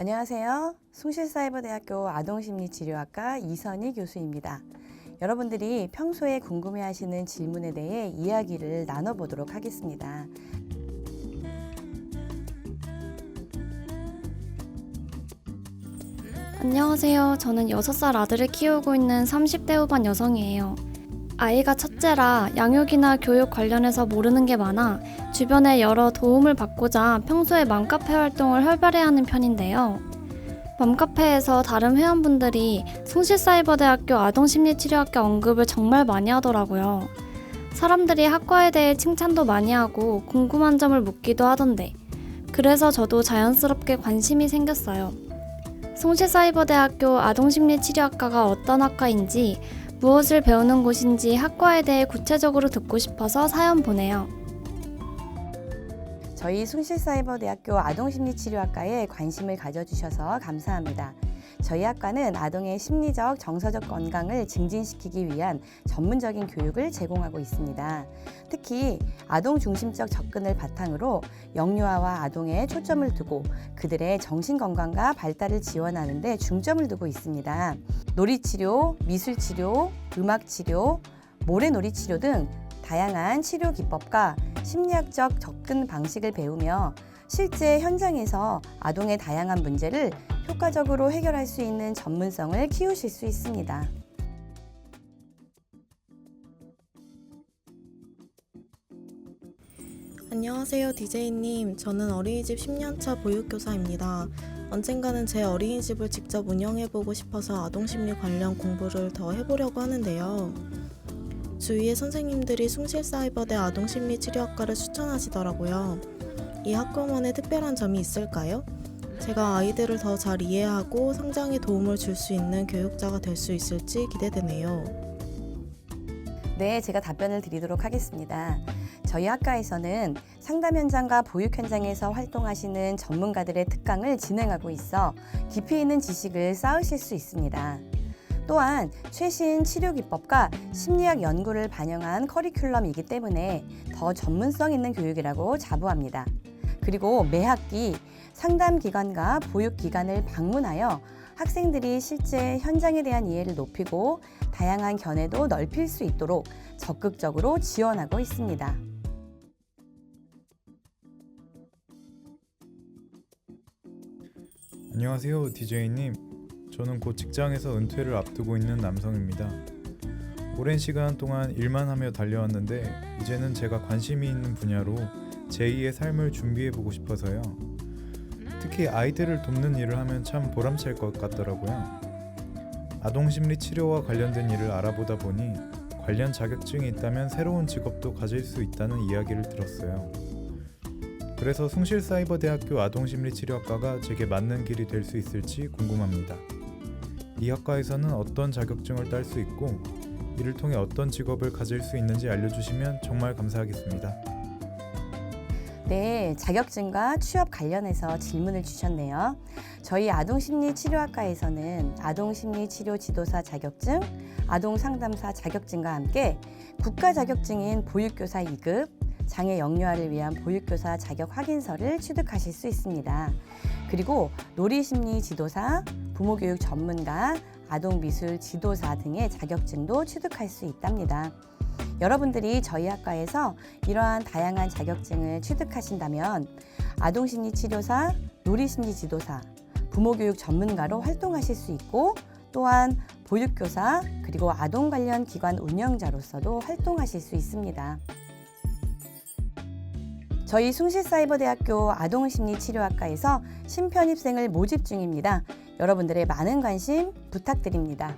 안녕하세요. 숭실사이버대학교 아동심리치료학과 이선희 교수입니다. 여러분들이 평소에 궁금해하시는 질문에 대해 이야기를 나눠보도록 하겠습니다. 안녕하세요. 저는 6살 아들을 키우고 있는 30대 후반 여성이에요. 아이가 첫째라 양육이나 교육 관련해서 모르는 게 많아 주변에 여러 도움을 받고자 평소에 맘카페 활동을 활발히 하는 편인데요. 맘카페에서 다른 회원분들이 송실사이버대학교 아동심리치료학과 언급을 정말 많이 하더라고요. 사람들이 학과에 대해 칭찬도 많이 하고 궁금한 점을 묻기도 하던데 그래서 저도 자연스럽게 관심이 생겼어요. 송실사이버대학교 아동심리치료학과가 어떤 학과인지 무엇을 배우는 곳인지 학과에 대해 구체적으로 듣고 싶어서 사연 보내요. 저희 숭실사이버대학교 아동심리치료학과에 관심을 가져주셔서 감사합니다. 저희 학과는 아동의 심리적, 정서적 건강을 증진시키기 위한 전문적인 교육을 제공하고 있습니다. 특히 아동 중심적 접근을 바탕으로 영유아와 아동에 초점을 두고 그들의 정신 건강과 발달을 지원하는 데 중점을 두고 있습니다. 놀이치료, 미술치료, 음악치료, 모래놀이치료 등 다양한 치료 기법과 심리학적 접근 방식을 배우며 실제 현장에서 아동의 다양한 문제를 효과적으로 해결할 수 있는 전문성을 키우실 수 있습니다. 안녕하세요, DJ님. 저는 어린이집 10년차 보육교사입니다. 언젠가는 제 어린이집을 직접 운영해보고 싶어서 아동심리 관련 공부를 더 해보려고 하는데요. 주위의 선생님들이 숭실사이버대 아동심리치료학과를 추천하시더라고요. 이 학과만의 특별한 점이 있을까요? 제가 아이들을 더 잘 이해하고 성장에 도움을 줄 수 있는 교육자가 될 수 있을지 기대되네요. 네, 제가 답변을 드리도록 하겠습니다. 저희 학과에서는 상담 현장과 보육 현장에서 활동하시는 전문가들의 특강을 진행하고 있어 깊이 있는 지식을 쌓으실 수 있습니다. 또한 최신 치료 기법과 심리학 연구를 반영한 커리큘럼이기 때문에 더 전문성 있는 교육이라고 자부합니다. 그리고 매 학기 상담 기관과 보육 기관을 방문하여 학생들이 실제 현장에 대한 이해를 높이고 다양한 견해도 넓힐 수 있도록 적극적으로 지원하고 있습니다. 안녕하세요, DJ님. 저는 곧 직장에서 은퇴를 앞두고 있는 남성입니다. 오랜 시간 동안 일만 하며 달려왔는데 이제는 제가 관심이 있는 분야로 제2의 삶을 준비해 보고 싶어서요. 특히 아이들을 돕는 일을 하면 참 보람찰 것 같더라고요. 아동심리 치료와 관련된 일을 알아보다 보니 관련 자격증이 있다면 새로운 직업도 가질 수 있다는 이야기를 들었어요. 그래서 숭실사이버대학교 아동심리치료학과가 제게 맞는 길이 될 수 있을지 궁금합니다. 이 학과에서는 어떤 자격증을 딸 수 있고 이를 통해 어떤 직업을 가질 수 있는지 알려주시면 정말 감사하겠습니다. 네, 자격증과 취업 관련해서 질문을 주셨네요. 저희 아동심리치료학과에서는 아동심리치료 지도사 자격증, 아동상담사 자격증과 함께 국가 자격증인 보육교사 2급, 장애 영유아를 위한 보육교사 자격 확인서를 취득하실 수 있습니다. 그리고 놀이심리 지도사, 부모교육 전문가, 아동미술 지도사 등의 자격증도 취득할 수 있답니다. 여러분들이 저희 학과에서 이러한 다양한 자격증을 취득하신다면 아동심리치료사, 놀이심리지도사, 부모교육 전문가로 활동하실 수 있고 또한 보육교사 그리고 아동 관련 기관 운영자로서도 활동하실 수 있습니다. 저희 숭실사이버대학교 아동심리치료학과에서 신편입생을 모집 중입니다. 여러분들의 많은 관심 부탁드립니다.